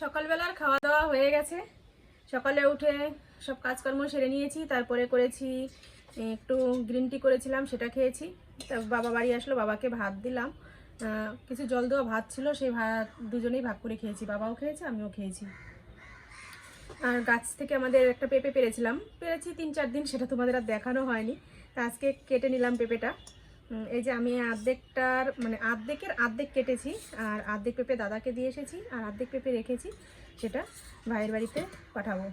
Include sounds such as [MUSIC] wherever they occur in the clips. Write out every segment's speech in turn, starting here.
সকালবেলার খাওয়া দাওয়া হয়ে গেছে। সকালে উঠে সব কাজকর্ম সেরে নিয়েছি, তারপরে করেছি একটু গ্রিন টি করেছিলাম, সেটা খেয়েছি। তা বাবা বাড়ি আসলো, বাবাকে ভাত দিলাম। কিছু জল দেওয়া ভাত ছিল, সেই ভাত দুজনেই ভাগ করে খেয়েছি। বাবাও খেয়েছে, আমিও খেয়েছি। আর গাছ থেকে আমাদের একটা পেঁপে পেরেছিলাম। পেরেছি তিন চার দিন, সেটা তোমাদের আর দেখানো হয়নি। তা আজকে কেটে নিলাম পেঁপেটা। এই যে আমি আর্ধেকটার মানে আর্ধেকের আর্ধেক কেটেছি, আর আর্ধেক পেঁপে দাদাকে দিয়ে এসেছি, আর আর্ধেক পেঁপে রেখেছি, সেটা ভাইয়ের বাড়িতে পাঠাবো।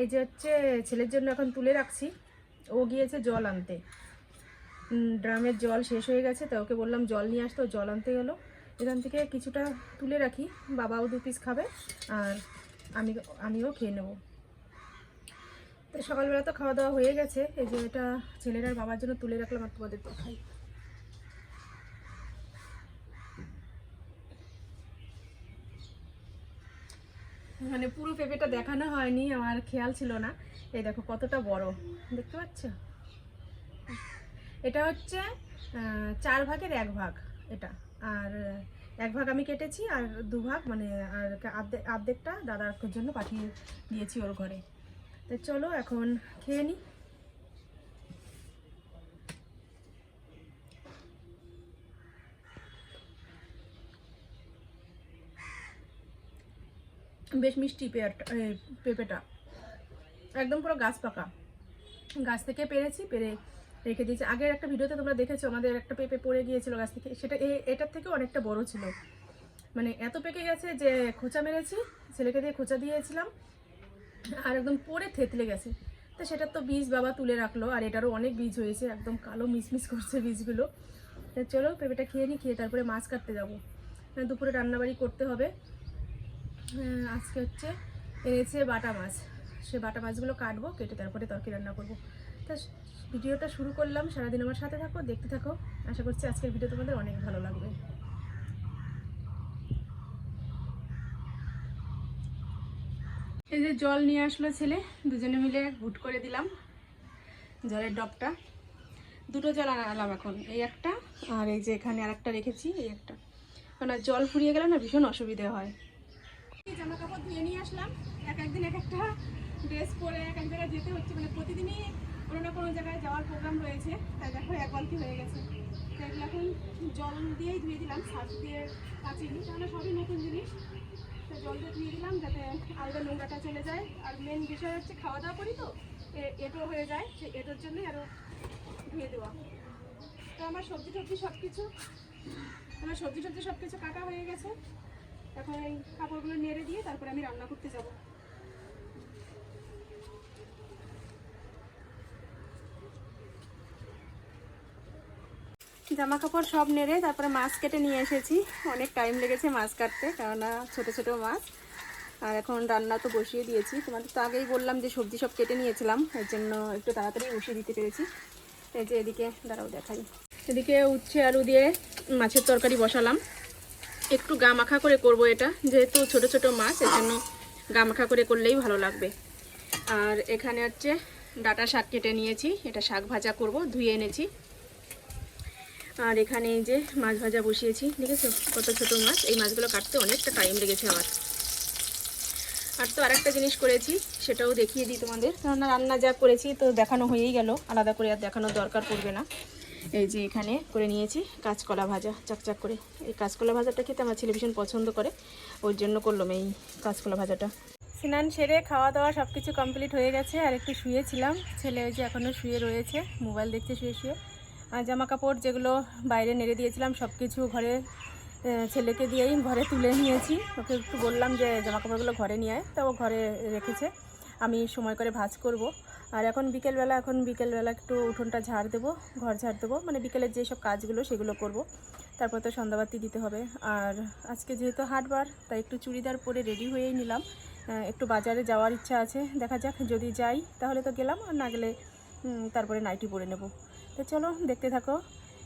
এই যে হচ্ছে ছেলের জন্য এখন তুলে রাখছি, ও গিয়েছে জল আনতে। ড্রামের জল শেষ হয়ে গেছে, তা ওকে বললাম জল নিয়ে আসতো জল আনতে গেলো এখান থেকে কিছুটা তুলে রাখি, বাবাও দু পিস খাবে, আর আমি, আমিও খেয়ে নেব। তো সকালবেলা তো খাওয়া দাওয়া হয়ে গেছে। এই যে এটা ছেলের বাবার জন্য তুলে রাখলাম আর তোমাদের দেখাই। মানে পুরো পেঁপেটা দেখানো হয়নি, আমার খেয়াল ছিল না। এই দেখো কতটা বড়, দেখতে পাচ্ছ? এটা হচ্ছে চার ভাগের এক ভাগ এটা। আর এক ভাগ আমি কেটেছি আর দু ভাগ মানে আর আর্ধেক আর্ধেকটা দাদার জন্য পাঠিয়ে দিয়েছি ওর ঘরে। তো চলো এখন খেয়ে নিই বেশ মিষ্টি পেয়ারটা পেঁপেটা। একদম পুরো গাছ পাকা। গাছ থেকে পেরেছি, পেরে রেখে দিয়েছি। আগের একটা ভিডিওতে তোমরা দেখেছ, আমাদের একটা পেঁপে পড়ে গিয়েছিল গাছ থেকে। সেটা এটার থেকে অনেকটা বড় ছিল। মানে এত পেকে গেছে যে খোঁচা মেরেছি, ছেলেকে দিয়ে খোঁচা দিয়েছিলাম। আর একদম পরে থেতলে গেছে। তো সেটার তো বীজ বাবা তুলে রাখল, আর এটারও অনেক বীজ হয়েছে, একদম কালো মিসমিস করছে বীজগুলো। চলো পেঁপেটা খেয়ে নিই খেয়ে তারপরে মাছ কাটতে যাব। দুপুরে রান্নাবাড়ি করতে হবে। আজকে হচ্ছে এনেছে বাটা মাছ। সে বাটা মাছগুলো কাটবো, কেটে তারপরে তরকারি রান্না করব। তা ভিডিওটা শুরু করলাম, সারাদিন আমার সাথে থাকো, দেখতে থাকো। আশা করছি আজকের ভিডিও তোমাদের অনেক ভালো লাগবে। এই যে জল নিয়ে আসলো ছেলে, দুজনে মিলে হুট করে দিলাম জলের ডবটা। দুটো জল আনালাম এখন, এই একটা আর এই যে এখানে আর একটা রেখেছি, এই একটা। কারণ জল ফুরিয়ে গেলে না ভীষণ অসুবিধে হয়। জামা কাপড় ধুয়ে নিয়ে আসলাম, এক একদিন এক একটা ড্রেস পরে এক এক জায়গায় যেতে হচ্ছে মানে প্রতিদিনই কোনো না কোনো জায়গায় যাওয়ার প্রোগ্রাম রয়েছে, তাই দেখো এক বালতি হয়ে গেছে। তাই এখন জল দিয়েই ধুয়ে দিলাম সার্ফ দিয়ে কাচিনি তাহলে সবই নতুন জিনিস। তো জল দিয়ে দিলাম যাতে আলগা নোংরাটা চলে যায়। আর মেন বিষয় হচ্ছে খাওয়া দাওয়া করি তো এঁটো হয়ে যায়, সেই এঁটোর জন্যই আরও ধুয়ে দেওয়া। তো আমার সবজি টবজি সব কিছু আমার সবজি টবজি সব কিছু কাটা হয়ে গেছে। এখন এই কাপড়গুলো নেড়ে দিয়ে তারপরে আমি রান্না করতে যাব। জামা কাপড় সব নেড়ে তারপরে মাছ কেটে নিয়ে এসেছি। অনেক টাইম লেগেছে মাছ কাটতে কেননা ছোট ছোট মাছ। আর এখন রান্না তো বসিয়ে দিয়েছি। তোমাদের তো আগেই বললাম যে সবজি সব কেটে নিয়েছিলাম, এর জন্য একটু তাড়াতাড়ি বসিয়ে দিতে পেরেছি। এই যে এদিকে, দাঁড়াও দেখাই। এদিকে উচ্ছে, আলু দিয়ে মাছের তরকারি বসালাম। একটু গা মাখা করে করব এটা, যেহেতু ছোট ছোট মাছ, এর জন্য গা মাখা করে করলেই ভালো লাগবে। আর এখানে হচ্ছে ডাটা শাক কেটে নিয়েছি, এটা শাক ভাজা করব, ধুয়ে এনেছি। আর এখানে এই যে মাছ ভাজা বসিয়েছি দেখেছ কত ছোট মাছ, এই মাছগুলো কাটতে অনেকটা টাইম লেগেছে আমার। আর তো আরেকটা জিনিস করেছি, সেটাও দেখিয়ে দিই তোমাদের। কেননা রান্না যা করেছি তো দেখানো হয়েই গেল, আলাদা করে আর দেখানোর দরকার পড়বে না। এই যে এখানে করে নিয়েছি কাঁচকলা ভাজা, চাকচাক করে। এই কাঁচকলা ভাজাটা খেতে আমার ছেলে ভীষণ পছন্দ করে ওর জন্য করলাম এই কাঁচকলা ভাজাটা। স্নান সেরে খাওয়া দাওয়া সব কিছু কমপ্লিট হয়ে গেছে, আর একটু শুয়েছিলাম। ছেলে ওই যে এখনও শুয়ে রয়েছে, মোবাইল দেখছে শুয়ে শুয়ে। জামা কাপড় যেগুলো বাইরে নেড়ে দিয়েছিলাম সব কিছু ঘরে ছেলেকে দিয়েই ঘরে তুলে নিয়েছি। ওকে একটু বললাম যে জামা কাপড়গুলো ঘরে নিয়ে আয়। তা ও ঘরে রেখেছে। আমি সময় করে ভাজ করব। আর এখন বিকেলবেলা এখন বিকেলবেলা একটু উঠোনটা ঝাড় দেবো, ঘর ঝাড় দেবো। মানে বিকেলের যেসব কাজগুলো সেগুলো করব। তারপর তো সন্ধ্যাবাতি দিতে হবে। আর আজকে যেহেতু হাটবার, তাই একটু চুড়িদার পরে রেডি হয়েই নিলাম। একটু বাজারে যাওয়ার ইচ্ছা আছে। দেখা যাক, যদি যাই তাহলে তো গেলাম, আর না গেলে তারপরে নাইটি পরে নেব। তো চলো, দেখতে থাকো।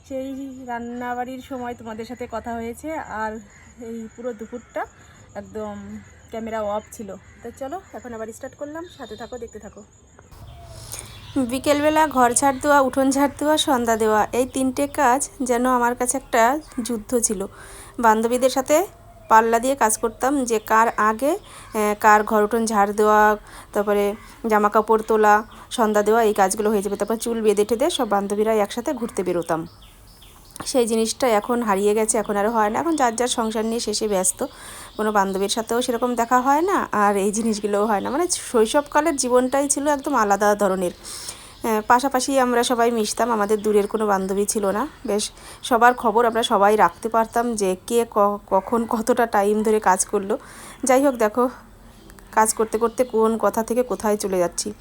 সেই রান্নাবাড়ির সময় তোমাদের সাথে কথা হয়েছে, আর এই পুরো দুপুরটা একদম ক্যামেরা অফ ছিল। তো চলো, এখন আবার স্টার্ট করলাম। সাথে থাকো, দেখতে থাকো। বিকেলবেলা ঘর ঝাড় দেওয়া, উঠোন ঝাড় দেওয়া, সন্ধ্যা দেওয়া, এই তিনটে কাজ যেন আমার কাছে একটা যুদ্ধ ছিল। বান্ধবীদের সাথে পাল্লা দিয়ে কাজ করতাম যে কার আগে কার ঘর উঠোন ঝাড় দেওয়া, তারপরে জামা কাপড় তোলা, সন্ধ্যা দেওয়া, এই কাজগুলো হয়ে যাবে। তারপর চুল বেঁধে টেঁধে সব বান্ধবীরা একসাথে ঘুরতে বেরোতাম। সেই জিনিসটা এখন হারিয়ে গেছে, এখন আর হয় না। এখন যার যার সংসার নিয়ে শেষে ব্যস্ত। কোনো বান্ধবীর সাথেও সেরকম দেখা হয় না, আর এই জিনিসগুলোও হয় না। মানে শৈশবকালের জীবনটাই ছিল একদম আলাদা ধরনের। পাশাপাশি আমরা সবাই মিশতাম, আমাদের দূরের কোনো বান্ধবী ছিল না। বেশ, সবার খবর আমরা সবাই রাখতে পারতাম যে কে ক- কখন কতটা টাইম ধরে কাজ করল। যাই হোক, দেখো, কাজ করতে করতে কোন কথা থেকে কোথায় চলে যাচ্ছি।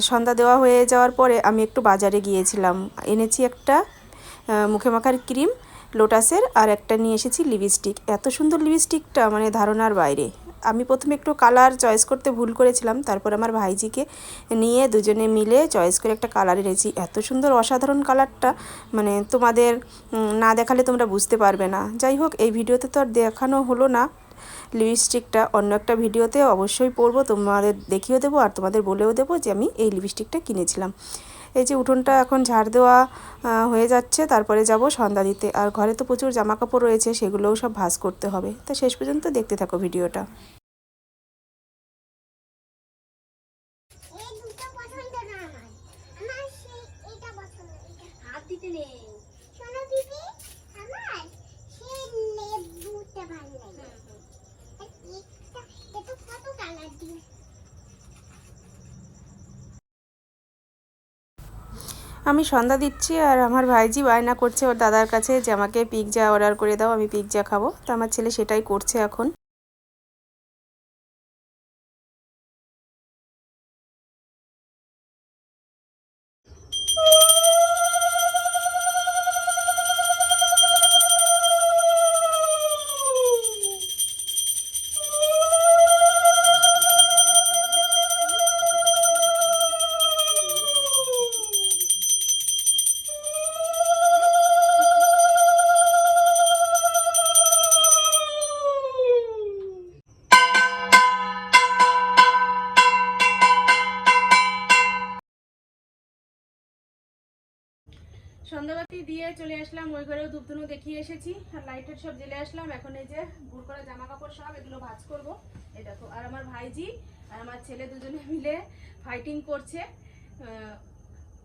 সন্ধ্যা দেওয়া হয়ে যাওয়ার পরে আমি একটু বাজারে গিয়েছিলাম। এনেছি একটা মুখে মাখার ক্রিম লোটাসের আর একটা নিয়ে এসেছি লিপস্টিক এত সুন্দর লিপস্টিকটা মানে ধারণার বাইরে। আমি প্রথমে একটু কালার চয়েস করতে ভুল করেছিলাম, তারপর আমার ভাইজিকে নিয়ে দুজনে মিলে চয়েস করে একটা কালার এনেছি। এত সুন্দর অসাধারণ কালারটা মানে তোমাদের না দেখালে তোমরা বুঝতে পারবে না। যাই হোক, এই ভিডিওতে তো আর দেখানো হলো না। লিপস্টিকটা অন্য একটা ভিডিওতে অবশ্যই পরবো, তোমাদের দেখিয়েও দেবো আর তোমাদের বলেও দেবো যে আমি এই লিপস্টিকটা কিনেছিলাম। এই যে উঠোনটা এখন ঝাড় দেওয়া হয়ে যাচ্ছে, তারপরে যাব সন্ধ্যা দিতে। আর ঘরে তো প্রচুর জামা কাপড় রয়েছে, সেগুলোও সব ভাঁজ করতে হবে। তা শেষ পর্যন্ত দেখতে থাকো ভিডিওটা এই দুটো পছন্দ না আমার আমার সেই এটা পছন্দ এটা হাত দিতে নেই শোনো দিদি আমার সেই লেবুটা ভালো লাগে আর এটা এটা কত কালার দিয়ে আমি সন্ধ্যা দিচ্ছি আর আমার ভাইজি বায়না করছে ওর দাদার কাছে যে আমাকে পিৎজা অর্ডার করে দাও, আমি পিৎজা খাব। তো আমার ছেলে সেটাই করছে এখন। চলে আসলাম, ওই ঘরেও ধূপধুনো দেখিয়ে এসেছি। আর লাইটের সব জেলে আসলাম। এখন এই যে ভুর করে জামা কাপড় সব, এগুলো ভাজ করব। এই দেখো, আর আমার ভাইজি আর আমার ছেলে দুজনে মিলে ফাইটিং করছে।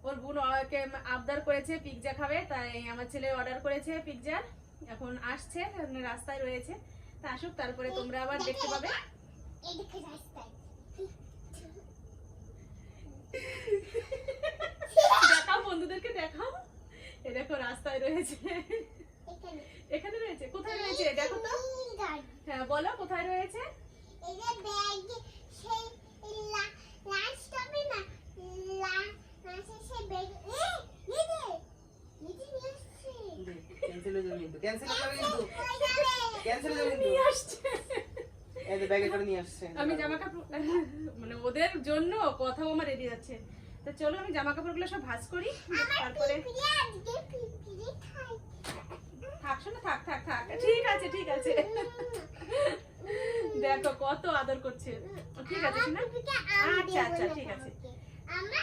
ওর বোন ওকে আবদার করেছে পিৎজা খাবে, তাই আমার ছেলে অর্ডার করেছে পিৎজার এখন আসছে, রাস্তায় রয়েছে। তা আসুক, তারপরে তোমরা আবার দেখতে পাবে। রাস্তায়। দেখো রাস্তায় রয়েছে। এখানে রয়েছে? কোথায় রয়েছে? দেখো তো। হ্যাঁ বলো কোথায় রয়েছে? ক্যান্সেল হয়ে যাবে কিন্তু। ক্যান্সেল হয়ে যাবে কিন্তু। হয়ে যাবে কিন্তু। আমি জামা কাপড় মানে ওদের জন্য কথাও আমার রেডি যাচ্ছে। তো চলো আমি জামা কাপড়গুলো সব ভাঁজ করি। তারপরে পিপিলি খাই থাক থাক থাক। ঠিক আছে ঠিক আছে। দেখো কত আদর করছে। ঠিক আছে আচ্ছা, আচ্ছা, ঠিক আছে। না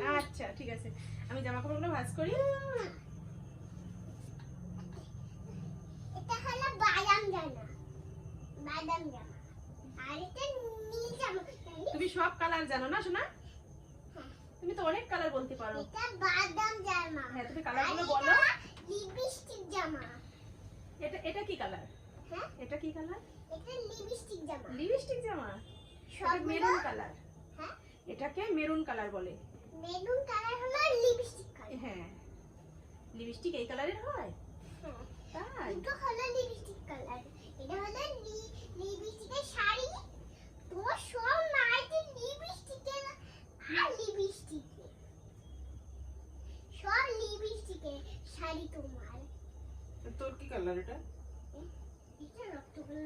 না। আচ্ছা ঠিক আছে। আমি জামা কাপড়গুলো ভাঁজ করি। বাদাম জামা। বাদাম জামা। আর এটা নীল জামা। তুমি সব কালার জানো না শোনা তুমি তো অনেক কালার বলতে পারো। এটা বাদাম জামা। হ্যাঁ তুমি কালারগুলো বলো। লিপস্টিক জামা। এটা এটা কি কালার হ্যাঁ? এটা কি কালার এটা লিপস্টিক জামা। লিপস্টিক জামা? সবগুলো মেরুন কালার হ্যাঁ? এটাকে মেরুন কালার বলে। মেরুন কালার হলো লিপস্টিক কালার হ্যাঁ। লিপস্টিক এই কালারের হয়? হ্যাঁ। তাই? এটা হলো লিপস্টিক কালার এটা হলো লিপস্টিকের শাড়ি তোমার সব মাইতে লিপস্টিকের আর লিপস্টিকে সব লিপস্টিকের শাড়ি তোমার। তোর কি কালার এটা? এটা রক্তগুলো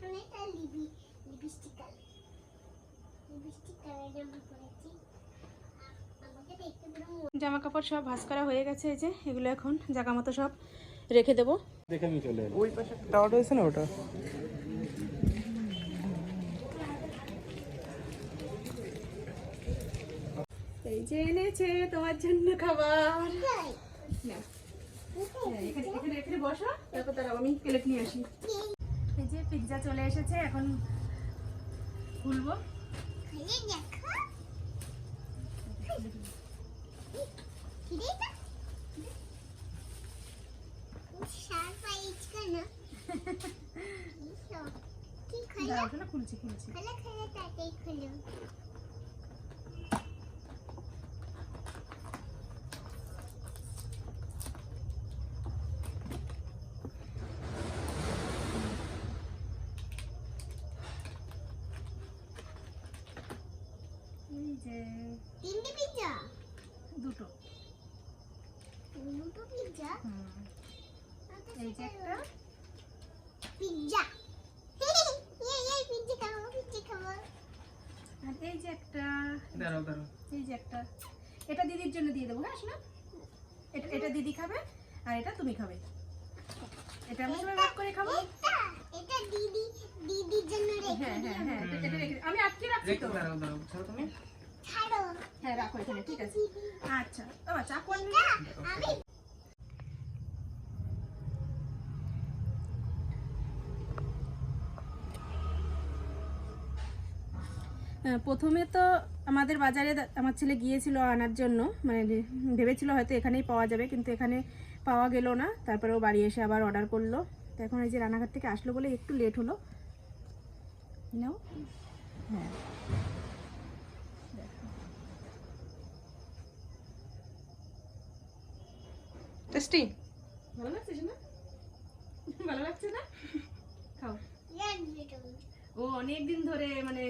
মানে এটা lip lipstick colour lipstick colour জামা পরেছি। মনে কাপড় সব ভাঁজ করা হয়ে গেছে এই যে এগুলো এখন জায়গা মতো সব রেখে দেবো। দেখে আমি চলে ওই পাশে টাওয়ার রয়েছে না ওটা এই যে এনেছে তোমার জন্য খাবার। হয়। হ্যাঁ, এখানে বস। আমি প্লেট নিয়ে আসি। এই যে পিৎজা চলে এসেছে এখন খুলবো। [LAUGHS] খুলছি খুলছি। খোলো খোলো তাড়াতাড়ি খোলো। যে তিনটে পিজ্জা দুটো। দুটো পিজ্জা হুম। এই যে একটা। পিজ্জা [LAUGHS] এই এই পিজ্জা খাব পিজ্জা আর এই যে একটা। দাঁড়াও দাঁড়াও। এই যে একটা। এটা দিদির জন্য দিয়ে দেবো হ্যাঁ শোনা। এটা এটা দিদি খাবে আর এটা তুমি খাবে। এটা আমি সবাই ভাগ করে খাব। এটা এটা দিদি দিদির জন্য রেখে হ্যাঁ এটা- এটা রেখে আমি আটকে রাখছি তো। দাঁড়াও দাঁড়াও ছাড়ো তুমি। ছাড়ো। রাখো এখানে ঠিক আছে। আচ্ছা ও চা করবে আমি প্রথমে তো আমাদের বাজারে আমার ছেলে গিয়েছিল আনার জন্য। মানে যে- ভেবেছিল হয়তো এখানেই পাওয়া যাবে কিন্তু এখানে পাওয়া গেল না। তারপরে ও বাড়ি এসে আবার অর্ডার করল। তো এখন এই যে রানাঘাট থেকে আসলো বলে একটু লেট হলো। নাও। হ্যাঁ। টেস্টি? ভালো লাগছে না ভালো লাগছে না? খাও। ও অনেক দিন ধরে মানে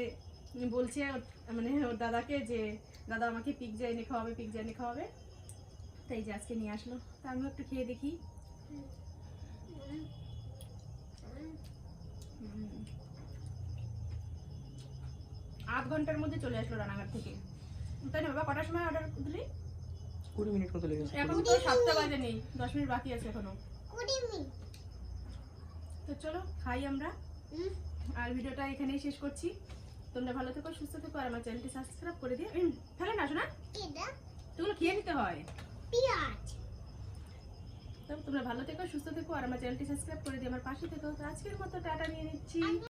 বলছে মানে ওর দাদাকে যে দাদা আমাকে পিৎজা এনে খাওয়াবে পিৎজা এনে খাওয়াবে। তাই যে আজকে নিয়ে আসলো। তা আমিও একটু খেয়ে দেখি। হুম। আধ ঘণ্টার মধ্যে চলে আসলো রানাঘাট থেকে। তাই না বাবা? কটার সময় অর্ডার দিলি? কুড়ি মিনিট মতো লেগেছে এখন তো সাতটা বাজে নেই দশ মিনিট বাকি আছে এখনও। কুড়ি মিনিট। তো চলো খাই আমরা। আর ভিডিওটা এখানেই শেষ করছি। তোমরা ভালো থেকো সুস্থ থেকো আর আমার চ্যানেলটি সাবস্ক্রাইব করে দিয়ে ফেলে না শোনা? এগুলো খেয়ে নিতে হয়। পেঁয়াজ। তোমরা ভালো থেকো, সুস্থ থেকো, আর আমার চ্যানেলটি সাবস্ক্রাইব করে দিয়ে আমার পাশে থেকো। আজকের মতো টাটা নিয়ে নিচ্ছি।